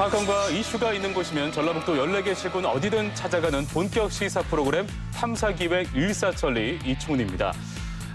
사건과 이슈가 있는 곳이면 전라북도 14개 시군 어디든 찾아가는 본격 시사 프로그램 탐사기획 일사천리 이충훈입니다.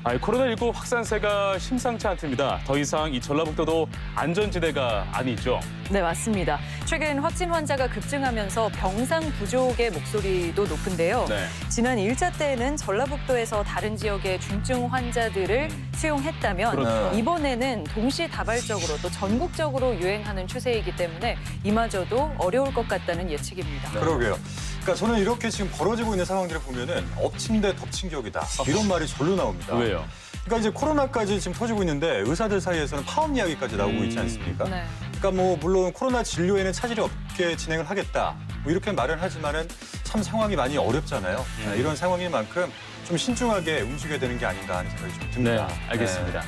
아, 코로나19 확산세가 심상치 않습니다. 더 이상 이 전라북도도 안전지대가 아니죠. 네, 맞습니다. 최근 확진 환자가 급증하면서 병상 부족의 목소리도 높은데요. 네. 지난 일차 때에는 전라북도에서 다른 지역의 중증 환자들을 수용했다면 그렇죠. 이번에는 동시다발적으로 또 전국적으로 유행하는 추세이기 때문에 이마저도 어려울 것 같다는 예측입니다. 그러게요. 그러니까 저는 이렇게 지금 벌어지고 있는 상황들을 보면은 엎친 데 덮친 격이다. 이런 말이 절로 나옵니다. 왜요? 그러니까 이제 코로나까지 지금 터지고 있는데 의사들 사이에서는 파업 이야기까지 나오고 있지 않습니까? 네. 그러니까 뭐 물론 코로나 진료에는 차질이 없게 진행을 하겠다. 뭐 이렇게 말은 하지만은 참 상황이 많이 어렵잖아요. 음. 네, 이런 상황인 만큼 좀 신중하게 움직여야 되는 게 아닌가 하는 생각이 좀 네, 듭니다. 알겠습니다.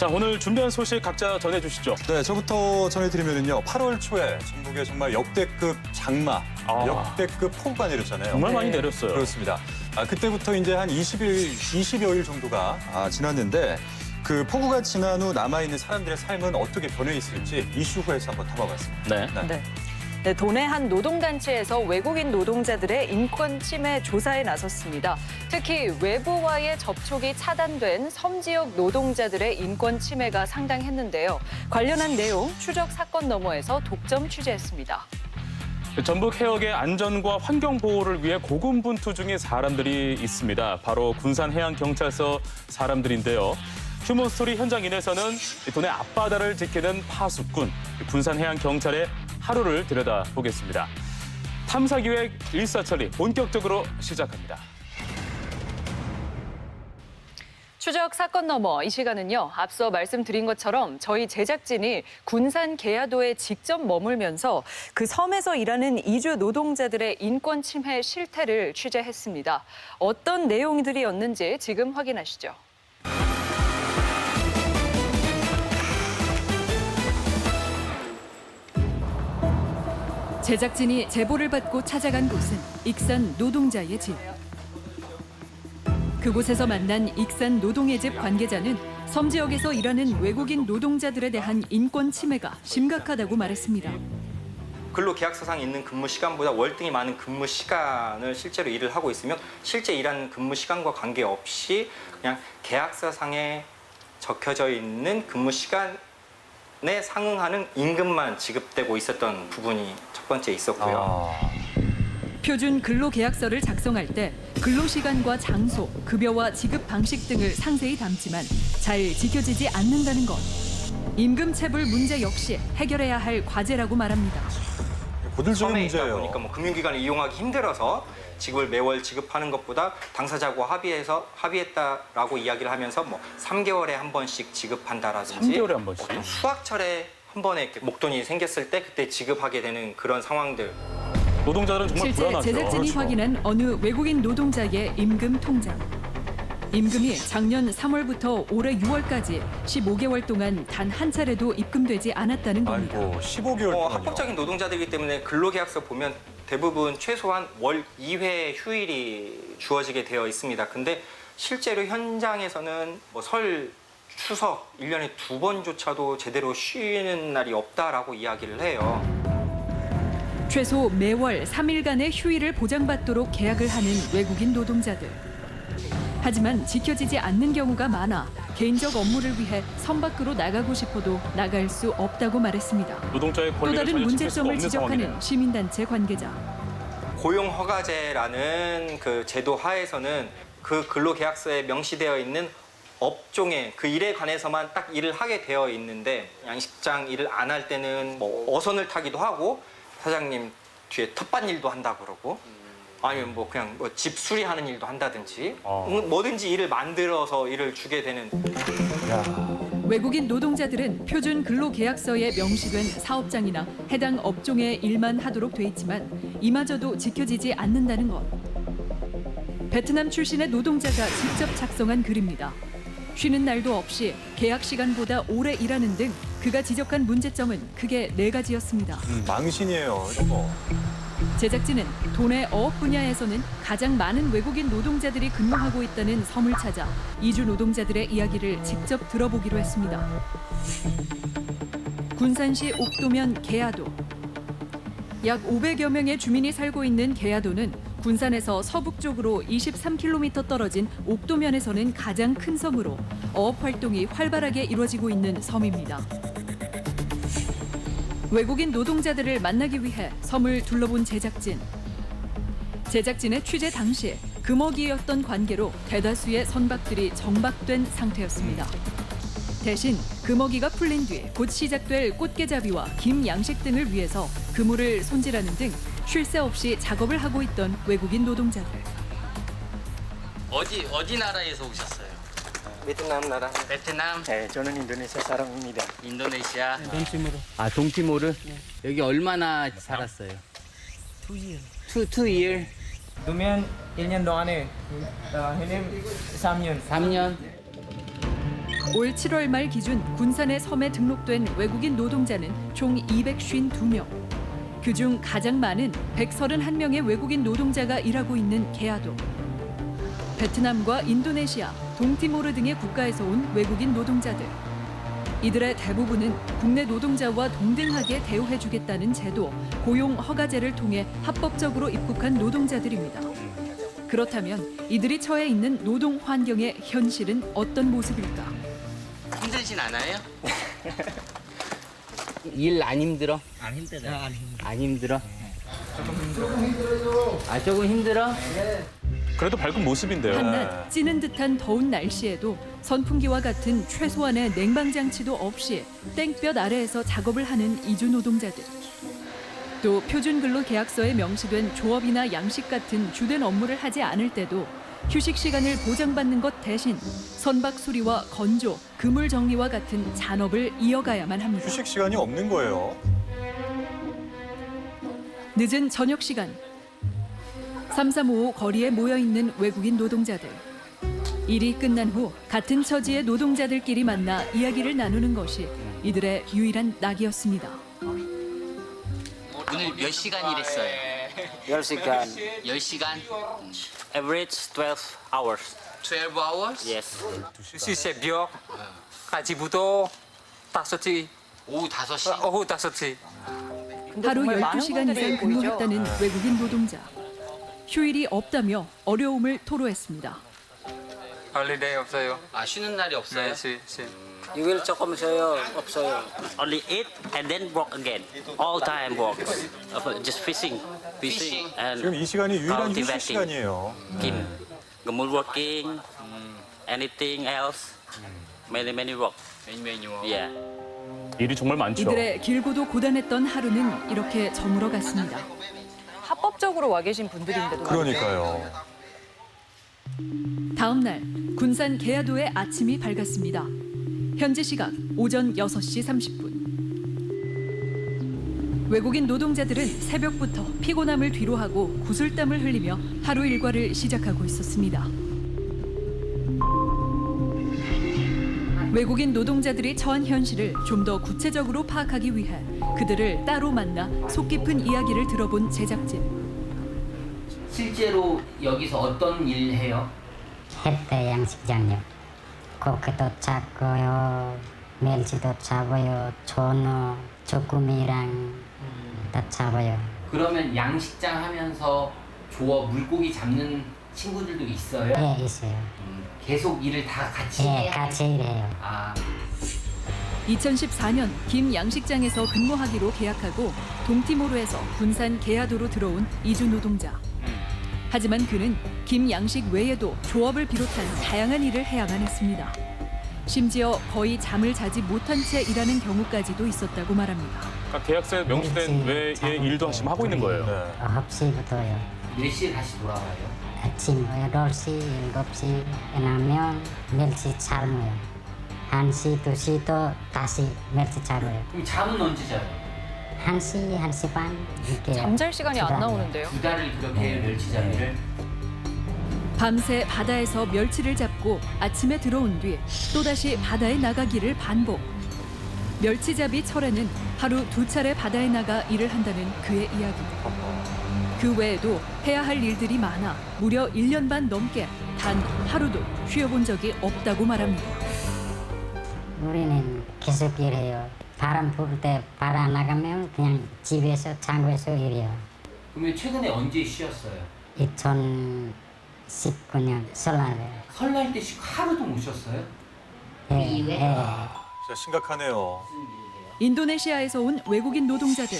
자, 오늘 준비한 소식 각자 전해주시죠. 네, 저부터 전해드리면요. 8월 초에 전국에 정말 역대급 장마, 아. 역대급 폭우가 내렸잖아요. 정말 많이 네. 내렸어요. 그렇습니다. 아, 그때부터 이제 한 20일, 20여일 정도가 아, 지났는데 그 폭우가 지난 후 남아있는 사람들의 삶은 어떻게 변해 있을지 이슈 후에서 한번 탐아봤습니다. 네. 네. 네. 네, 도내 한 노동단체에서 외국인 노동자들의 인권 침해 조사에 나섰습니다. 특히 외부와의 접촉이 차단된 섬 지역 노동자들의 인권 침해가 상당했는데요. 관련한 내용 추적 사건 너머에서 독점 취재했습니다. 전북 해역의 안전과 환경 보호를 위해 고군분투 중인 사람들이 있습니다. 바로 군산해양경찰서 사람들인데요. 휴먼스토리 현장 인에서는 도내 앞바다를 지키는 파수꾼 군산해양경찰의 하루를 들여다보겠습니다. 탐사기획 일사천리 본격적으로 시작합니다. 추적 사건 너머 이 시간은요. 앞서 말씀드린 것처럼 저희 제작진이 군산 계야도에 직접 머물면서 그 섬에서 일하는 이주 노동자들의 인권 침해 실태를 취재했습니다. 어떤 내용들이었는지 지금 확인하시죠. 제작진이 제보를 받고 찾아간 곳은 익산 노동자의 집. 그곳에서 만난 익산 노동의 집 관계자는 섬 지역에서 일하는 외국인 노동자들에 대한 인권 침해가 심각하다고 말했습니다. 근로 계약서상에 있는 근무 시간보다 월등히 많은 근무 시간을 실제로 일을 하고 있으면 실제 일하는 근무 시간과 관계없이 그냥 계약서상에 적혀져 있는 근무 시간 에 상응하는 임금만 지급되고 있었던 부분이 첫 번째 있었고요. 아, 표준 근로 계약서를 작성할 때 근로 시간과 장소, 급여와 지급 방식 등을 상세히 담지만 잘 지켜지지 않는다는 것. 임금 체불 문제 역시 해결해야 할 과제라고 말합니다. 고들적인 있다 문제예요. 보니까 뭐 금융기관을 이용하기 힘들어서 지급을 매월 지급하는 것보다 당사자하고 합의해서 합의했다라고 이야기를 하면서 뭐 3개월에 한 번씩 지급한다라든지 3개월에 한 번씩? 어떤 수학철에 한 번에 이렇게 목돈이 생겼을 때 그때 지급하게 되는 그런 상황들 노동자들은 정말 실제 불안하죠. 제작진이 그렇죠. 확인한 어느 외국인 노동자의 임금 통장. 임금이 작년 3월부터 올해 6월까지 15개월 동안 단 한 차례도 입금되지 않았다는 겁니다. 아이고, 15개월 어, 동안요. 합법적인 노동자들이기 때문에 근로계약서 보면 대부분 최소한 월 2회 휴일이 주어지게 되어 있습니다. 근데 실제로 현장에서는 뭐 설, 추석 1년에 두 번조차도 제대로 쉬는 날이 없다라고 이야기를 해요. 최소 매월 3일간의 휴일을 보장받도록 계약을 하는 외국인 노동자들. 하지만 지켜지지 않는 경우가 많아 개인적 업무를 위해 섬 밖으로 나가고 싶어도 나갈 수 없다고 말했습니다. 노동자의 또 권리를 다른 전혀 지킬 수가 문제점을 없는 지적하는 상황이네요. 시민단체 관계자. 고용 허가제라는 그 제도 하에서는 그 근로계약서에 명시되어 있는 업종의 그 일에 관해서만 딱 일을 하게 되어 있는데 양식장 일을 안 할 때는 뭐 어선을 타기도 하고 사장님 뒤에 텃밭 일도 한다 그러고 아니면 뭐 그냥 뭐 집 수리하는 일도 한다든지 어. 음, 뭐든지 일을 만들어서 일을 주게 되는 외국인 노동자들은 표준 근로계약서에 명시된 사업장이나 해당 업종의 일만 하도록 돼 있지만 이마저도 지켜지지 않는다는 것. 베트남 출신의 노동자가 직접 작성한 글입니다. 쉬는 날도 없이 계약 시간보다 오래 일하는 등 그가 지적한 문제점은 크게 네 가지였습니다. 음, 망신이에요, 이거. 뭐. 제작진은 도내 어업 분야에서는 가장 많은 외국인 노동자들이 근무하고 있다는 섬을 찾아 이주 노동자들의 이야기를 직접 들어보기로 했습니다. 군산시 옥도면 계야도 약 500여 명의 주민이 살고 있는 계야도는 군산에서 서북쪽으로 23km 떨어진 옥도면에서는 가장 큰 섬으로 어업 활동이 활발하게 이루어지고 있는 섬입니다. 외국인 노동자들을 만나기 위해 섬을 둘러본 제작진. 제작진의 취재 당시 금어기였던 관계로 대다수의 선박들이 정박된 상태였습니다. 대신 금어기가 풀린 뒤 곧 시작될 꽃게잡이와 김 양식 등을 위해서 그물을 손질하는 등 쉴 새 없이 작업을 하고 있던 외국인 노동자들. 어디 어디 나라에서 오셨어요? 베트남 나라. 베트남, 네, 저는 인도네시아 사람입니다. 인도네시아, 동티모르. 아 동티모르? 여기 얼마나 살았어요? Two years. Two two year, Tumian 1년 동안에 어, 해님 3년. 3년. 올 7월 말 기준 군산의 섬에 등록된 외국인 노동자는 총 252명. 그중 가장 많은 131명의 외국인 노동자가 일하고 있는 게아도. 베트남과 인도네시아, 동티모르 등의 국가에서 온 외국인 노동자들. 이들의 대부분은 국내 노동자와 동등하게 대우해주겠다는 제도, 고용 허가제를 통해 합법적으로 입국한 노동자들입니다. 그렇다면 이들이 처해 있는 노동 환경의 현실은 어떤 모습일까? 힘들진 않아요? 일 안 힘들어? 안 힘들어. 안 힘들어. 안 힘들어? 아 조금 힘들어? 그래도 밝은 모습인데요. 한낮 찌는 듯한 더운 날씨에도 선풍기와 같은 최소한의 냉방 장치도 없이 땡볕 아래에서 작업을 하는 이주 노동자들. 또 표준 근로 계약서에 명시된 조업이나 양식 같은 주된 업무를 하지 않을 때도 휴식 시간을 보장받는 것 대신 선박 수리와 건조, 그물 정리와 같은 잔업을 이어가야만 합니다. 휴식 시간이 없는 거예요. 늦은 저녁 시간 3355 거리에 모여 있는 외국인 노동자들 일이 끝난 후 같은 처지의 노동자들끼리 만나 이야기를 나누는 것이 이들의 유일한 낙이었습니다. 오늘 몇 시간 일했어요? 10시간. 10시간? Average 12 hours. 12 hours? Yes. 시 새벽 까지부터 5시, 오후 5시? 오후 5시. 하루 정말 많은 12시간 분들이 이상? 근무했다는 외국인 노동자. 휴일이 없다며 어려움을 토로했습니다. 홀리데이 없어요. 아 쉬는 날이 없어요? 네, 시, 시. You will 조금 쉬어요. 없어요. Only eat and then work again. All time work. Uh, Just fishing. Fishing. Fishing. 지금 And 이 시간이 유일한 휴식 Cultivating. 시간이에요. kim. Gumul working. Anything else. Many many work. 메뉴 메뉴. Yeah. 일이 정말 많죠. 이들의 길고도 고단했던 하루는 이렇게 저물어 갔습니다. 합법적으로 와 계신 분들인데도 그러니까요. 다음 날 군산 계야도의 아침이 밝았습니다. 현지 시각 오전 6시 30분. 외국인 노동자들은 새벽부터 피곤함을 뒤로하고 구슬땀을 흘리며 하루 일과를 시작하고 있었습니다. 외국인 노동자들이 처한 현실을 좀 더 구체적으로 파악하기 위해 그들을 따로 만나 속 깊은 이야기를 들어본 제작진. 실제로 여기서 어떤 일 해요? 햇대 양식장요. 고기도 잡고요, 멸치도 잡아요, 전어, 조금이랑 다 잡아요. 그러면 양식장 하면서 조업 물고기 잡는 친구들도 있어요? 예, 있어요. 음, 계속 일을 다 같이 예, 해야 같이 일해요. 아 2014년 김 양식장에서 근무하기로 계약하고 동티모르에서 군산 계야도로 들어온 이주 노동자. 하지만 그는 김 양식 외에도 조업을 비롯한 다양한 일을 해야만 했습니다. 심지어 거의 잠을 자지 못한 채 일하는 경우까지도 있었다고 말합니다. 그러니까 계약서에 명시된 외의 일도 지금 하고 있는 거예요. 네. 9시부터요. 몇 시에 다시 돌아와요? 아침 8시, 7시 끝나면 멸치 삶아요. 1시, 2시도 다시 멸치 잡아요. 그럼 잠은 언제 자요? 1시, 1시 반 이렇게 잠잘 시간이 안. 나오는데요. 두 달을 그렇게 멸치잡이를 밤새 바다에서 멸치를 잡고 아침에 들어온 뒤 또다시 바다에 나가기를 반복. 멸치잡이 철에는 하루 두 차례 바다에 나가 일을 한다는 그의 이야기. 그 외에도 해야 할 일들이 많아 무려 1년 반 넘게 단 하루도 쉬어본 적이 없다고 말합니다. 우리는 계속 일해요. 바람 불 때 바람 나가면 그냥 집에서 창고에서 일해요. 그러면 최근에 언제 쉬었어요? 2019년 설날에. 설날 때 쉬고 하루도 못 쉬었어요? 예, 예. 진짜 심각하네요. 인도네시아에서 온 외국인 노동자들.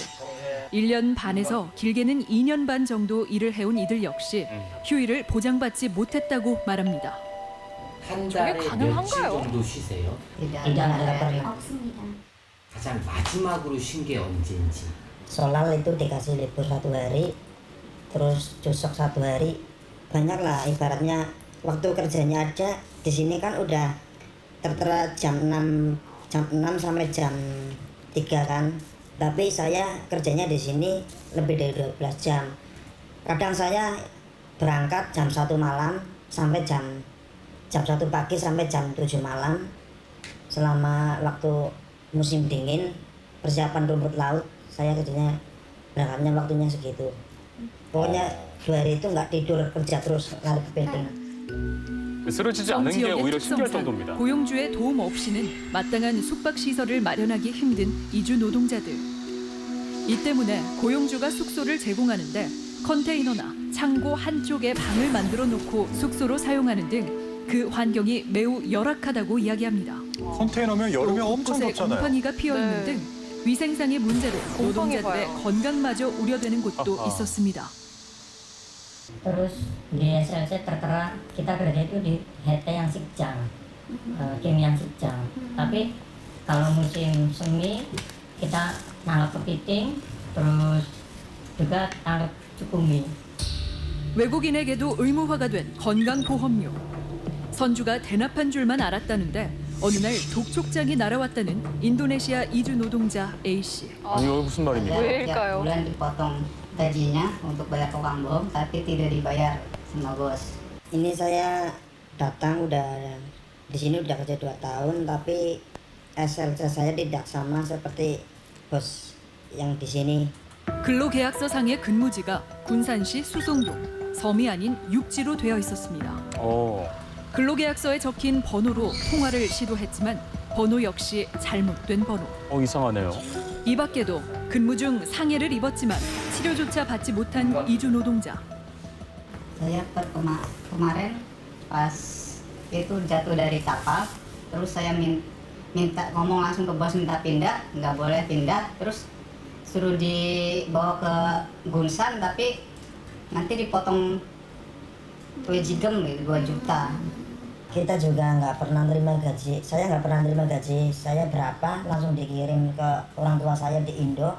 1년 반에서 길게는 2년 반 정도 일을 해온 이들 역시 휴일을 보장받지 못했다고 말합니다. 한 달에 며칠 가능한가요? 정도 쉬세요? Tidak ada pernah. 가장 마지막으로 쉰 게 언제인지. Solar itu dikasih libur satu hari, terus cusok satu hari. Banyak lah ibaratnya waktu kerjanya ada di sini kan udah tertera jam 6 jam 6 sampai jam 3 kan. Tapi saya kerjanya di sini lebih dari 12 jam. Kadang saya berangkat jam 1 malam sampai jam jam 1 pagi sampai jam 7 malam. Selama waktu musim dingin persiapan rumput laut saya kerjanya berangkatnya waktunya segitu pokoknya dua hari itu nggak tidur kerja terus lari ke building 쓰러지지 성 않은 게 오히려 신기할 정도입니다. 고용주의 도움 없이는 마땅한 숙박 시설을 마련하기 힘든 이주 노동자들. 이 때문에 고용주가 숙소를 제공하는데 컨테이너나 창고 한쪽에 방을 만들어 놓고 숙소로 사용하는 등 그 환경이 매우 열악하다고 이야기합니다. 컨테이너면 여름에 엄청 곳곳에 덥잖아요. 곰팡이가 피어 있는 네. 등 위생상의 문제로 곰팡이 노동자들의 봐요. 건강마저 우려되는 곳도 아하. 있었습니다. Terus di SLC tertera kita kerja itu di HT yang Sikjang, eh, Kim yang Sikjang. Tapi kalau musim semi kita nangkap kepiting, terus juga tangkap cukumi. 외국인에게도 의무화가 된 건강보험료. 선주가 대납한 줄만 알았다는데 어느 날 독촉장이 날아왔다는 인도네시아 이주 노동자 A 씨. 아니 이거 무슨 말입니까? 왜일까요? Bulan dipotong gajinya untuk bayar tukang bom, tapi tidak dibayar sama bos. ini saya datang udah di sini udah kerja dua tahun tapi SLC saya tidak sama seperti bos yang di sini 근로계약서상의 근무지가 군산시 수송동, 섬이 아닌 육지로 되어 있었습니다. 어. 근로계약서에 적힌 번호로 통화를 시도했지만 번호 역시 잘못된 번호. 어 이상하네요. 이 밖에도 근무 중 상해를 입었지만 치료조차 받지 못한 이주 노동자. Saya per kema- kemarin pas itu jatuh dari kapal, terus saya min- minta ngomong langsung ke bos minta pindah, nggak boleh pindah, terus suruh dibawa ke Gunsan tapi nanti dipotong wejigem gitu 2 juta. Kita juga nggak pernah terima gaji saya nggak pernah terima gaji saya berapa langsung dikirim ke orang tua saya di Indo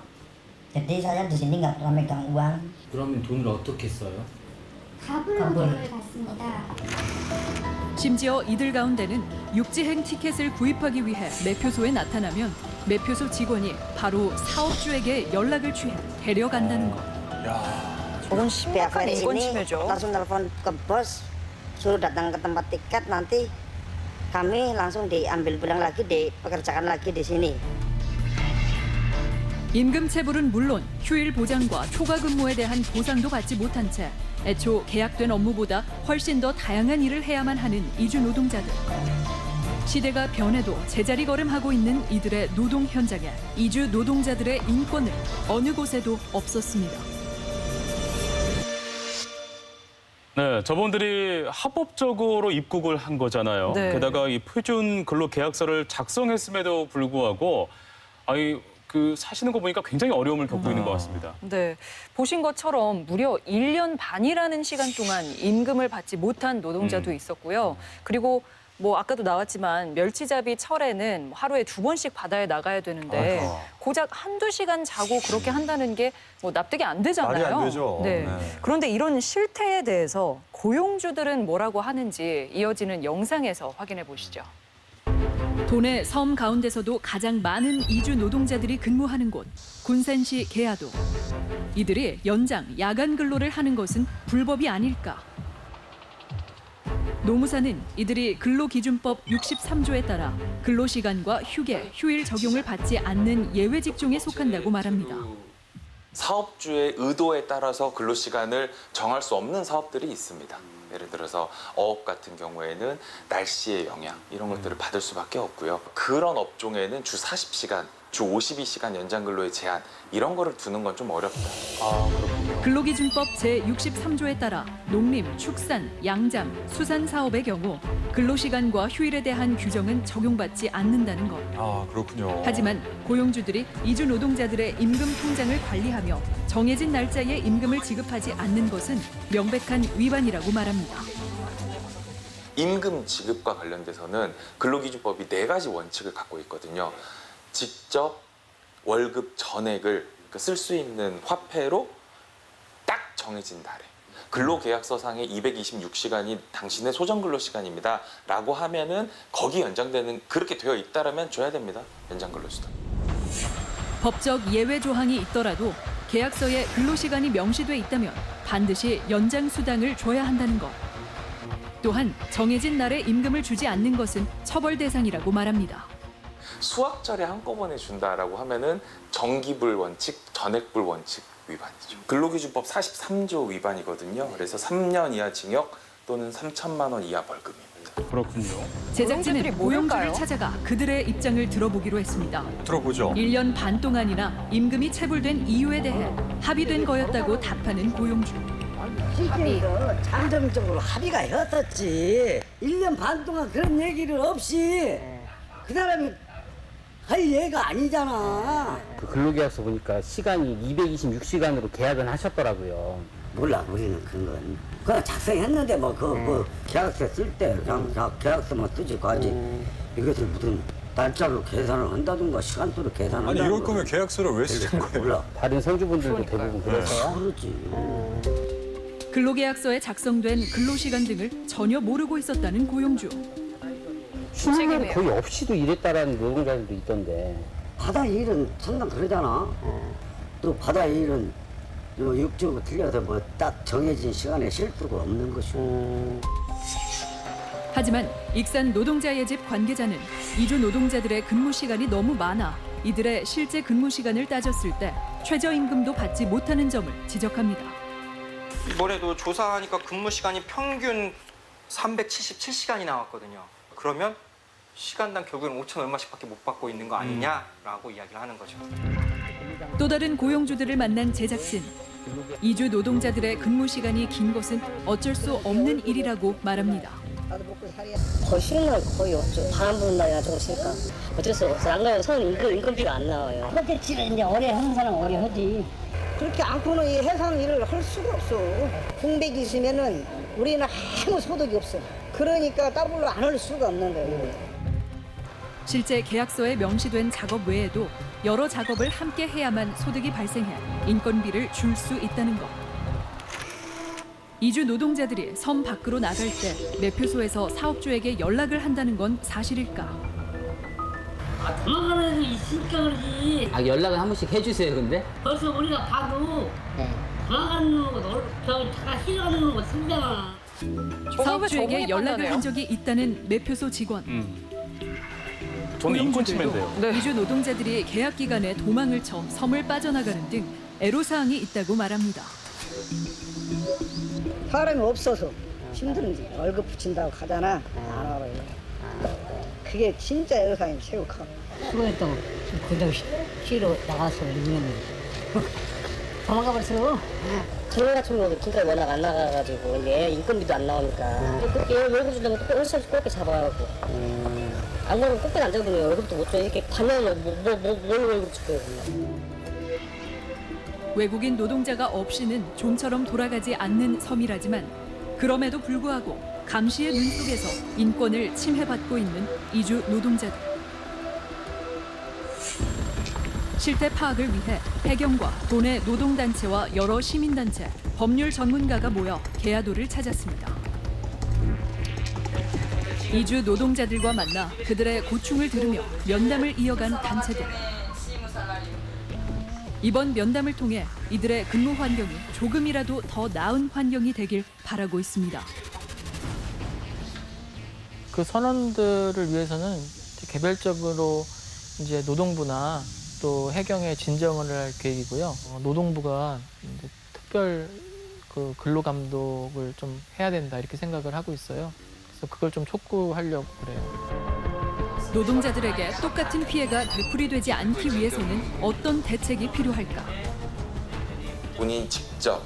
jadi saya di sini nggak pernah megang uang 그러면 돈을 어떻게 써요? Kabul. 심지어 이들 가운데는 육지행 티켓을 구입하기 위해 매표소에 나타나면 매표소 직원이 바로 사업주에게 연락을 취해 데려간다는 것. 인권 sini 침해죠. langsung telepon ke bos suruh datang ke tempat tiket nanti kami langsung diambil pulang lagi dipekerjakan lagi di sini 임금 체불은 물론 휴일 보장과 초과 근무에 대한 보상도 받지 못한 채 애초 계약된 업무보다 훨씬 더 다양한 일을 해야만 하는 이주 노동자들. 시대가 변해도 제자리 걸음하고 있는 이들의 노동 현장에 이주 노동자들의 인권은 어느 곳에도 없었습니다. 네, 저분들이 합법적으로 입국을 한 거잖아요. 네. 게다가 이 표준 근로 계약서를 작성했음에도 불구하고 아이 그 사시는 거 보니까 굉장히 어려움을 겪고 있는 것 같습니다. 네, 보신 것처럼 무려 1년 반이라는 시간 동안 임금을 받지 못한 노동자도 음. 있었고요. 그리고 뭐 아까도 나왔지만 멸치잡이 철에는 하루에 두 번씩 바다에 나가야 되는데 아하. 고작 한두 시간 자고 그렇게 한다는 게 뭐 납득이 안 되잖아요. 말이 안 되죠. 네. 네. 그런데 이런 실태에 대해서 고용주들은 뭐라고 하는지 이어지는 영상에서 확인해 보시죠. 도내 섬 가운데서도 가장 많은 이주 노동자들이 근무하는 곳 군산시 계야도 이들이 연장 야간 근로를 하는 것은 불법이 아닐까 노무사는 이들이 근로기준법 63조에 따라 근로시간과 휴게, 휴일 적용을 받지 않는 예외 직종에 속한다고 말합니다. 사업주의 의도에 따라서 근로 시간을 정할 수 없는 사업들이 있습니다. 예를 들어서 어업 같은 경우에는 날씨의 영향 이런 것들을 받을 수밖에 없고요. 그런 업종에는 주 40시간 주 52시간 연장 근로의 제한 이런 거를 두는 건 좀 어렵다. 아, 그렇군요. 근로기준법 제63조에 따라 농림, 축산, 양잠, 수산 사업의 경우 근로시간과 휴일에 대한 규정은 적용받지 않는다는 것. 아, 그렇군요. 하지만 고용주들이 이주 노동자들의 임금 통장을 관리하며 정해진 날짜에 임금을 지급하지 않는 것은 명백한 위반이라고 말합니다. 임금 지급과 관련돼서는 근로기준법이 네 가지 원칙을 갖고 있거든요. 직접 월급 전액을 쓸 수 있는 화폐로 딱 정해진 달에 근로계약서상의 226시간이 당신의 소정근로 시간입니다. 라고 하면은 거기 연장되는 그렇게 되어 있다라면 줘야 됩니다. 연장근로수당. 법적 예외 조항이 있더라도 계약서에 근로시간이 명시돼 있다면 반드시 연장 수당을 줘야 한다는 것. 또한 정해진 날에 임금을 주지 않는 것은 처벌 대상이라고 말합니다. 수학절에 한꺼번에 준다라고 하면은 정기불 원칙, 전액불 원칙 위반이죠. 근로기준법 43조 위반이거든요. 그래서 3년 이하 징역 또는 3천만 원 이하 벌금입니다. 그렇군요. 제작진은? 고용주를 찾아가 그들의 입장을 들어보기로 했습니다. 들어보죠. 1년 반 동안이나 임금이 체불된 이유에 대해 합의된 거였다고 답하는 고용주. 실제로 잠정적으로 합의가 였었지. 1년 반 동안 그런 얘기를 없이 그 사람이 할 얘가 아니잖아. 그 근로계약서 보니까 시간이 226시간으로 계약은 하셨더라고요. 몰라 우리는 그런 건. 그냥 작성했는데 뭐그 그 계약서 쓸 때 그냥 자- 계약서만 쓰지 가지. 이것을 무슨 날짜로 계산을 한다든가 시간대로 계산을 아니, 이럴. 거면 계약서를 왜 쓰는 거예요? 몰라. 다른 선주분들도 대부분 그래서요. 그렇지. 근로계약서에 작성된 근로시간 등을 전혀 모르고 있었다는 고용주. 책임이에요. 거의 없이도 일했다라는 노동자들도 있던데. 바다 일은 항상 그러잖아. 또 바다 일은 요 육지하고 틀려서 뭐딱 정해진 시간에 쉴 수가 없는 것이고. 하지만 익산 노동자의 집 관계자는 이주 노동자들의 근무 시간이 너무 많아 이들의 실제 근무 시간을 따졌을 때 최저임금도 받지 못하는 점을 지적합니다. 이번에도 조사하니까 근무 시간이 평균 377시간이 나왔거든요. 그러면 시간당 결국엔 5천 얼마씩밖에 못 받고 있는 거 아니냐라고 이야기를 하는 거죠. 또 다른 고용주들을 만난 제작진. 이주 노동자들의 근무 시간이 긴 것은 어쩔 수 없는 일이라고 말합니다. 거의 쉬는 날 거의 없죠. 부는 날이나 좀 있으니까 어쩔 수 없어요. 안 그러면 선 임금, 임금비가 안 나와요. 그렇겠지 이제 오래 하는 사람 오래 하지. 그렇게 않고는 이 해상 일을 할 수가 없어. 공백이 있으면은 우리는 아무 소득이 없어. 그러니까 더블로 안 할 수가 없는 거예요. 실제 계약서에 명시된 작업 외에도 여러 작업을 함께 해야만 소득이 발생해 인건비를 줄 수 있다는 것. 이주 노동자들이 섬 밖으로 나갈 때 매표소에서 사업주에게 연락을 한다는 건 사실일까? 도망가는 게 있으니까 그러지. 아 연락을 한 번씩 해주세요, 근데? 벌써 우리가 봐도 도망가는 거, 너, 저, 잠깐 힐가는 거 틀리잖아. 사업주에게 적응이 연락을? 한 적이 있다는 매표소 직원. 음. 저는 인권 침해인데요. 네. 이주 노동자들이 계약 기간에 도망을 쳐 섬을 빠져나가는 등 애로사항이 있다고 말합니다. 사람이 없어서 힘든지 월급 붙인다고 가잖아. 안 와요. 그게 진짜 애로사항이 최고 커. 수고했다고 그냥 쉬러 나가서 이러면 도망가 버렸어. 정년 같은 경우도 진짜 워낙 안 나가가지고 이게 인건비도 안 나오니까 그렇게 월급 준다면 꼭 얼싸지 꼽게 잡아가고 안 그러면 꼽게 안 잡으면 월급도 못 줘. 이렇게 반년을 뭐, 뭐, 뭐, 뭘 월급 줄 거예요. 외국인 노동자가 없이는 좀처럼 돌아가지 않는 섬이라지만 그럼에도 불구하고 감시의 눈 속에서 인권을 침해받고 있는 이주 노동자들. 실태 파악을 위해 해경과 도내 노동단체와 여러 시민단체, 법률 전문가가 모여 개야도를 찾았습니다. 이주 노동자들과 만나 그들의 고충을 들으며 면담을 이어간 단체들. 이번 면담을 통해 이들의 근무 환경이 조금이라도 더 나은 환경이 되길 바라고 있습니다. 그 선원들을 위해서는 개별적으로 이제 노동부나 또 해경에 진정을 할 계획이고요. 어, 노동부가 이제 특별 그 근로 감독을 좀 해야 된다 이렇게 생각을 하고 있어요. 그래서 그걸 좀 촉구하려고 그래요. 노동자들에게 똑같은 피해가 되풀이되지 않기 위해서는 어떤 대책이 필요할까? 본인이 직접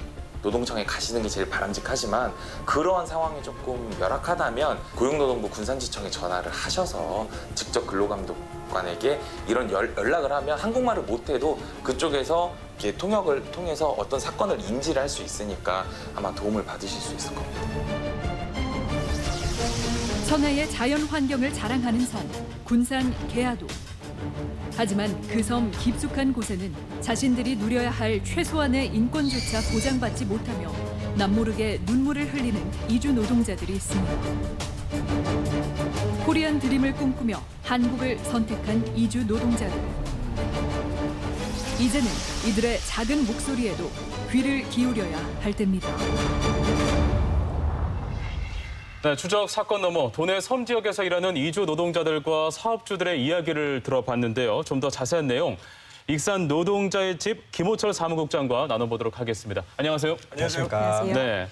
노동청에 가시는 게 제일 바람직하지만 그러한 상황이 조금 열악하다면 고용노동부 군산지청에 전화를 하셔서 직접 근로감독관에게 이런 열- 연락을 하면 한국말을 못해도 그쪽에서 이렇게 통역을 통해서 어떤 사건을 인지를 할 수 있으니까 아마 도움을 받으실 수 있을 겁니다. 천혜의 자연 환경을 자랑하는 섬 군산 계야도. 하지만 그 섬 깊숙한 곳에는 자신들이 누려야 할 최소한의 인권조차 보장받지 못하며 남모르게 눈물을 흘리는 이주 노동자들이 있습니다. 코리안 드림을 꿈꾸며 한국을 선택한 이주 노동자들. 이제는 이들의 작은 목소리에도 귀를 기울여야 할 때입니다. 네, 추적 사건 너머 도내 섬 지역에서 일하는 이주 노동자들과 사업주들의 이야기를 들어봤는데요. 좀 더 자세한 내용 익산 노동자의 집 김호철 사무국장과 나눠보도록 하겠습니다. 안녕하세요. 안녕하십니까. 네.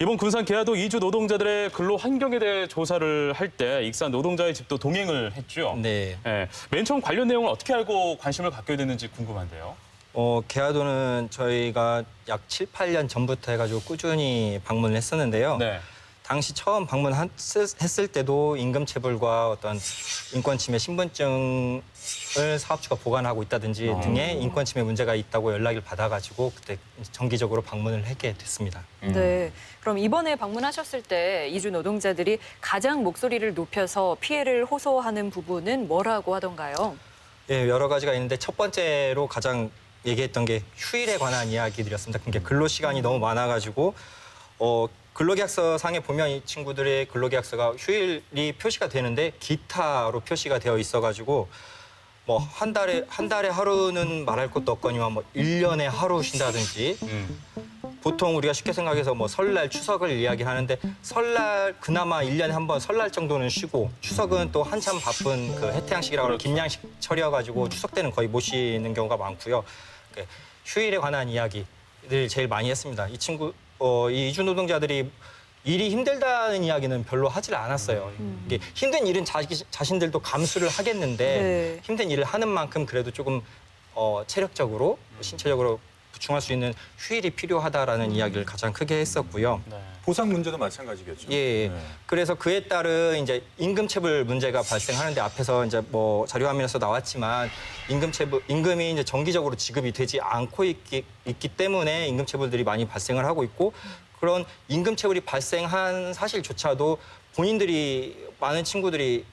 이번 군산 계야도 이주 노동자들의 근로 환경에 대해 조사를 할 때 익산 노동자의 집도 동행을 했죠. 네. 네. 맨 처음 관련 내용을 어떻게 알고 관심을 갖게 됐는지 궁금한데요. 어, 개화도는 저희가 약 7, 8년 전부터 해가지고 꾸준히 방문을 했었는데요. 네. 당시 처음 방문했을 때도 임금 체불과 어떤 인권 침해 신분증을 사업주가 보관하고 있다든지 어. 등의 인권 침해 문제가 있다고 연락을 받아가지고 그때 정기적으로 방문을 하게 됐습니다. 네. 그럼 이번에 방문하셨을 때 이주 노동자들이 가장 목소리를 높여서 피해를 호소하는 부분은 뭐라고 하던가요? 예, 여러 가지가 있는데 첫 번째로 가장 얘기했던 게 휴일에 관한 이야기들이었습니다. 그러니까 근로 시간이 너무 많아가지고 어, 근로계약서 상에 보면 이 친구들의 근로계약서가 휴일이 표시가 되는데 기타로 표시가 되어 있어가지고 뭐 한 달에 한 달에 하루는 말할 것도 없거니와 뭐 일년에 하루 쉰다든지 보통 우리가 쉽게 생각해서 뭐 설날 추석을 이야기하는데 설날 그나마 일년에 한 번 설날 정도는 쉬고 추석은 또 한참 바쁜 그 해태양식이라고 하는 김양식 철이어가지고 추석 때는 거의 못 쉬는 경우가 많고요. 그 휴일에 관한 이야기를 제일 많이 했습니다. 이 친구 어, 이 이주 노동자들이 일이 힘들다는 이야기는 별로 하질 않았어요. 이게 힘든 일은 자기 자신들도 감수를 하겠는데 네. 힘든 일을 하는 만큼 그래도 조금 어, 체력적으로 신체적으로 부충할 수 있는 휴일이 필요하다라는 이야기를 가장 크게 했었고요. 보상 문제도 마찬가지겠죠. 예, 예. 네. 그래서 그에 따른 이제 임금체불 문제가 발생하는데 앞에서 이제 뭐 자료 화면에서 나왔지만 임금체불 임금이 이제 정기적으로 지급이 되지 않고 있기, 있기 때문에 임금체불들이 많이 발생을 하고 있고 그런 임금체불이 발생한 사실조차도 본인들이 많은 친구들이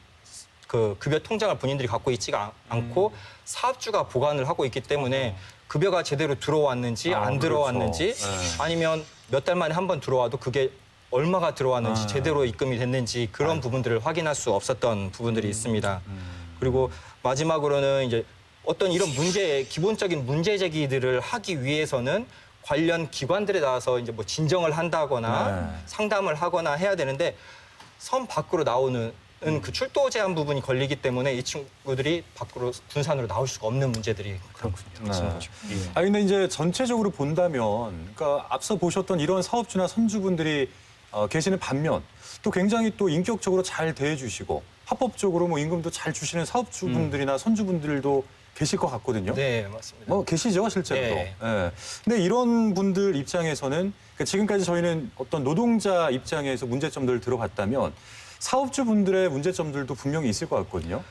그 급여 통장을 본인들이 갖고 있지가 않- 않고 사업주가 보관을 하고 있기 때문에 급여가 제대로 들어왔는지 아, 안 그렇죠. 들어왔는지 네. 아니면 몇 달 만에 한 번 들어와도 그게 얼마가 들어왔는지 아. 제대로 입금이 됐는지 그런 부분들을 확인할 수 없었던 부분들이 있습니다. 그리고 마지막으로는 이제 어떤 이런 문제 기본적인 문제 제기들을 하기 위해서는 관련 기관들에 나와서 이제 뭐 진정을 한다거나 네. 상담을 하거나 해야 되는데 섬 밖으로 나오는 그 출도 제한 부분이 걸리기 때문에 이 친구들이 밖으로 군산으로 나올 수가 없는 문제들이 그렇군요. 네. 아 근데 이제 전체적으로 본다면, 그러니까 앞서 보셨던 이런 사업주나 선주분들이 어, 계시는 반면 또 굉장히 또 인격적으로 잘 대해주시고 합법적으로 뭐 임금도 잘 주시는 사업주분들이나 선주분들도 계실 것 같거든요. 네, 맞습니다. 뭐 계시죠 실제로도. 네. 예. 근데 이런 분들 입장에서는 그러니까 지금까지 저희는 어떤 노동자 입장에서 문제점들을 들어봤다면 사업주분들의 문제점들도 분명히 있을 것 같거든요.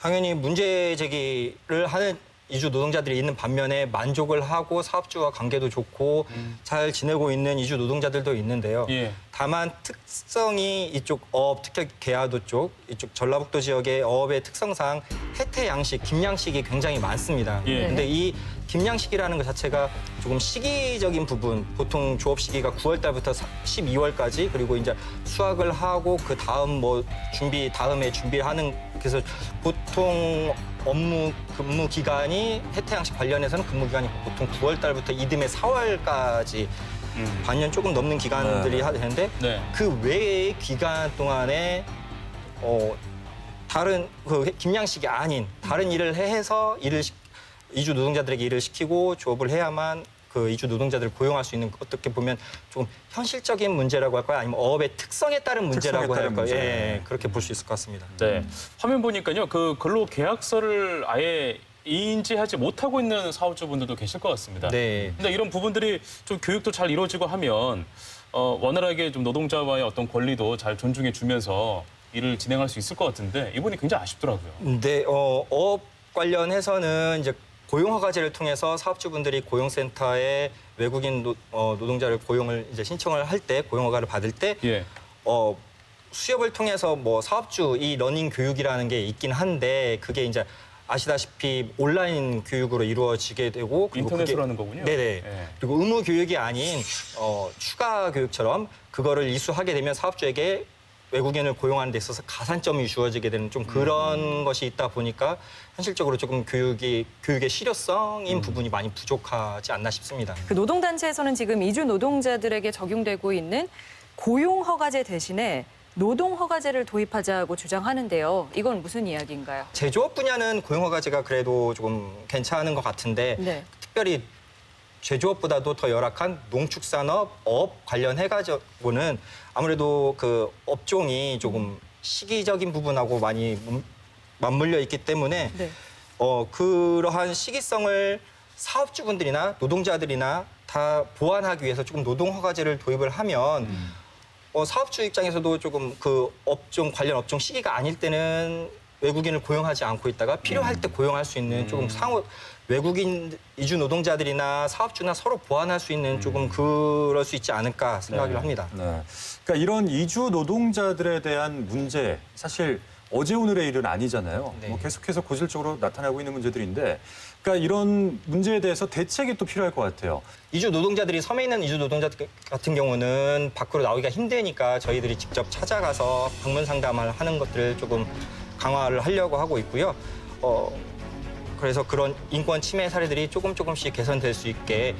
당연히 문제 제기를 하는 이주 노동자들이 있는 반면에 만족을 하고 사업주와 관계도 좋고 잘 지내고 있는 이주 노동자들도 있는데요. 예. 다만 특성이 이쪽 어업, 특히 계야도 쪽, 이쪽 전라북도 지역의 어업의 특성상 해태 양식, 김양식이 굉장히 많습니다. 예. 근데 이 김양식이라는 것 자체가 조금 시기적인 부분, 보통 조업 시기가 9월 달부터 12월까지 그리고 이제 수확을 하고 그 다음 뭐 준비 다음에 준비를 하는 그래서 보통 업무 근무 기간이 해태 양식 관련해서는 근무 기간이 보통 9월 달부터 이듬해 4월까지 반년 조금 넘는 기간들이 하 되는데 네. 그 외의 기간 동안에 어 다른 그 김양식이 아닌 다른 일을 해서 일을 시- 이주 노동자들에게 일을 시키고 조업을 해야만 그 이주 노동자들을 고용할 수 있는 어떻게 보면 조금 현실적인 문제라고 할까요? 아니면 어업의 특성에 따른 문제라고 따른 할까요? 문제. 예, 그렇게 볼 수 있을 것 같습니다. 네. 화면 보니까요. 그 근로 계약서를 아예 인지하지 못하고 있는 사업주분들도 계실 것 같습니다. 네. 근데 이런 부분들이 좀 교육도 잘 이루어지고 하면 어, 원활하게 좀 노동자와의 어떤 권리도 잘 존중해 주면서 일을 진행할 수 있을 것 같은데 이분이 굉장히 아쉽더라고요. 네, 어, 어업 관련해서는 이제 고용 허가제를 통해서 사업주분들이 고용센터에 외국인 노, 어, 노동자를 고용을 이제 신청을 할 때 고용 허가를 받을 때 예. 어, 수협을 통해서 뭐 사업주 이 러닝 교육이라는 게 있긴 한데 그게 이제 아시다시피 온라인 교육으로 이루어지게 되고 그리고 인터넷으로 그게- 하는 거군요. 네네. 예. 그리고 의무 교육이 아닌 어, 추가 교육처럼 그거를 이수하게 되면 사업주에게 외국인을 고용하는 데 있어서 가산점이 주어지게 되는 좀 그런 음. 것이 있다 보니까 현실적으로 조금 교육이 교육의 음. 실효성인 부분이 많이 부족하지 않나 싶습니다. 그 노동단체에서는 지금 이주 노동자들에게 적용되고 있는 고용허가제 대신에 노동허가제를 도입하자고 주장하는데요. 이건 무슨 이야기인가요? 제조업 분야는 고용허가제가 그래도 조금 괜찮은 것 같은데 네. 특별히 제조업보다도 더 열악한 농축산업, 어업 관련해가지고는 아무래도 그 업종이 조금 시기적인 부분하고 많이 문- 맞물려 있기 때문에 네. 어, 그러한 시기성을 사업주분들이나 노동자들이나 다 보완하기 위해서 조금 노동 허가제를 도입을 하면 어, 사업주 입장에서도 조금 그 업종 관련 업종 시기가 아닐 때는 외국인을 고용하지 않고 있다가 필요할 때 고용할 수 있는 조금 상호 외국인 이주 노동자들이나 사업주나 서로 보완할 수 있는 조금 그럴 수 있지 않을까 생각을 네. 합니다. 네. 그러니까 이런 이주 노동자들에 대한 문제 사실 어제 오늘의 일은 아니잖아요. 네. 뭐 계속해서 고질적으로 나타나고 있는 문제들인데, 그러니까 이런 문제에 대해서 대책이 또 필요할 것 같아요. 이주 노동자들이 섬에 있는 이주 노동자 같은 경우는 밖으로 나오기가 힘드니까 저희들이 직접 찾아가서 방문 상담을 하는 것들을 조금 강화를 하려고 하고 있고요. 어, 그래서 그런 인권 침해 사례들이 조금 조금씩 개선될 수 있게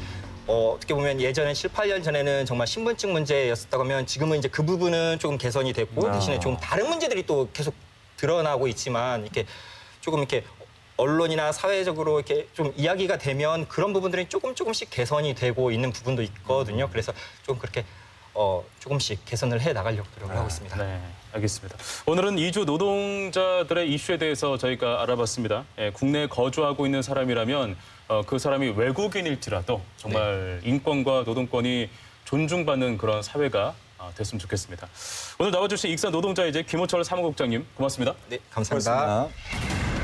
어, 어떻게 보면 예전에 7, 8년 전에는 정말 신분증 문제였었다고 하면 지금은 이제 그 부분은 조금 개선이 됐고 아. 대신에 좀 다른 문제들이 또 계속 드러나고 있지만 이렇게 조금 이렇게 언론이나 사회적으로 이렇게 좀 이야기가 되면 그런 부분들이 조금 조금씩 개선이 되고 있는 부분도 있거든요. 그래서 좀 그렇게 어, 조금씩 개선을 해 나가려고 노력을 하고 있습니다. 네, 알겠습니다. 오늘은 이주 노동자들의 이슈에 대해서 저희가 알아봤습니다. 예, 국내에 거주하고 있는 사람이라면 어, 그 사람이 외국인일지라도 정말 인권과 노동권이 존중받는 그런 사회가 아, 됐으면 좋겠습니다. 오늘 나와주신 익산 노동자 이제 김호철 사무국장님 고맙습니다. 네, 감사합니다. 고맙습니다.